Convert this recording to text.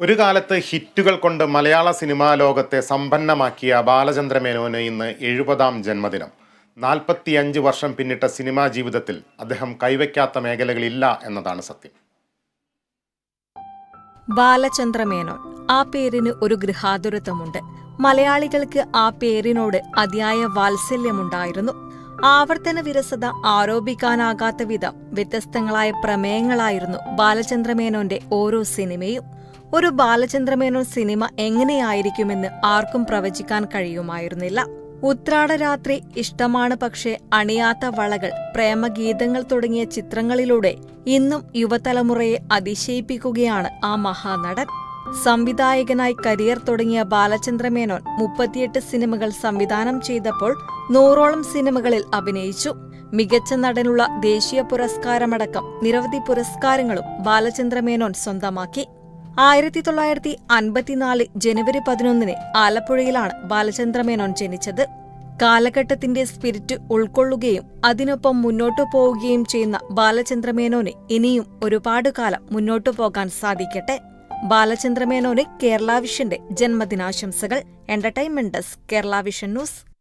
ഒരു കാലത്ത് ഹിറ്റുകൾ കൊണ്ട് മലയാള സിനിമാ ലോകത്തെ സമ്പന്നമാക്കിയ ബാലചന്ദ്ര മേനോന് ഇന്ന് എഴുപതാം ജന്മദിനം. നാൽപ്പത്തിയഞ്ച് വർഷം പിന്നിട്ട സിനിമാ ജീവിതത്തിൽ അദ്ദേഹം കൈവയ്ക്കാത്ത മേഖലകളില്ല എന്നതാണ് സത്യം. ബാലചന്ദ്ര മേനോൻ ആ പേരിന് ഒരു ഗൃഹാതുരത്വമുണ്ട്. മലയാളികൾക്ക് ആ പേരിനോട് അതിയായ വാത്സല്യമുണ്ടായിരുന്നു. ആവർത്തന വിരസത ആരോപിക്കാനാകാത്ത വിധം വ്യത്യസ്തങ്ങളായ പ്രമേയങ്ങളായിരുന്നു ബാലചന്ദ്രമേനോന്റെ ഓരോ സിനിമയും. ഒരു ബാലചന്ദ്രമേനോൻ സിനിമ എങ്ങനെയായിരിക്കുമെന്ന് ആർക്കും പ്രവചിക്കാൻ കഴിയുമായിരുന്നില്ല. ഉത്രാടരാത്രി ഇഷ്ടമാണ് പക്ഷേ അണിയാത്ത വളകൾ പ്രേമഗീതങ്ങൾ തുടങ്ങിയ ചിത്രങ്ങളിലൂടെ ഇന്നും യുവതലമുറയെ അതിശയിപ്പിക്കുകയാണ് ആ മഹാനടൻ. സംവിധായകനായി കരിയർ തുടങ്ങിയ ബാലചന്ദ്രമേനോൻ മുപ്പത്തിയെട്ട് സിനിമകൾ സംവിധാനം ചെയ്തപ്പോൾ നൂറോളം സിനിമകളിൽ അഭിനയിച്ചു. മികച്ച നടനുള്ള ദേശീയ പുരസ്കാരമടക്കം നിരവധി പുരസ്കാരങ്ങളും ബാലചന്ദ്രമേനോൻ സ്വന്തമാക്കി. ആയിരത്തി തൊള്ളായിരത്തി അൻപത്തിനാല് ജനുവരി പതിനൊന്നിന് ആലപ്പുഴയിലാണ് ബാലചന്ദ്രമേനോൻ ജനിച്ചത്. കാലഘട്ടത്തിന്റെ സ്പിരിറ്റ് ഉൾക്കൊള്ളുകയും അതിനൊപ്പം മുന്നോട്ടു പോവുകയും ചെയ്യുന്ന ബാലചന്ദ്രമേനോന് ഇനിയും ഒരുപാട് കാലം മുന്നോട്ടു പോകാൻ സാധിക്കട്ടെ. ബാലചന്ദ്രമേനോന് കേരള വിഷന്റെ ജന്മദിനാശംസകൾ. Entertainment desk Kerala Vision news.